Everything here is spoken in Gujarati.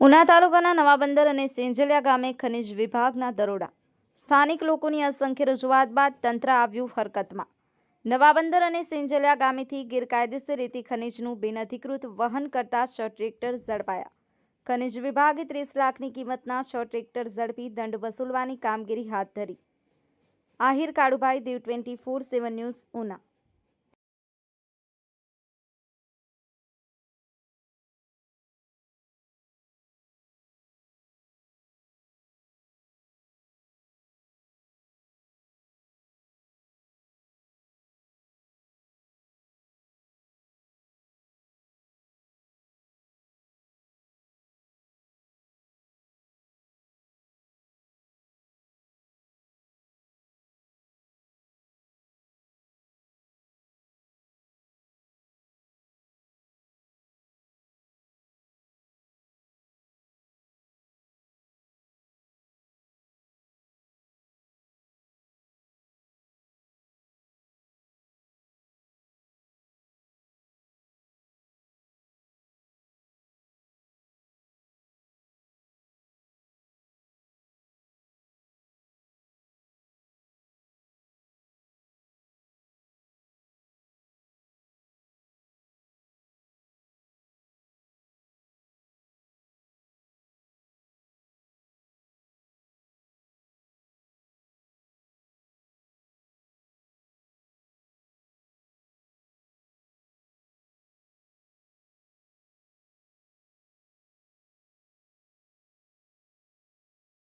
ઉના તાલુકાના નવા બંદર અને સેંજલિયા ગામે ખનિજ વિભાગના દરોડા. સ્થાનિક લોકોની અસંખ્ય રજૂઆત બાદ તંત્ર આવ્યું હરકતમાં. નવા બંદર અને સેંજલિયા ગામેથી ગેરકાયદેસર રીતે ખનિજનું બિનઅધિકૃત વહન કરતા છ ટ્રેક્ટર ઝડપાયા. ખનિજ વિભાગે ત્રીસ લાખની કિંમતના છ ટ્રેક્ટર ઝડપી દંડ વસૂલવાની કામગીરી હાથ ધરી. Ahir Kalubhai Diu twenty four seven news, Una.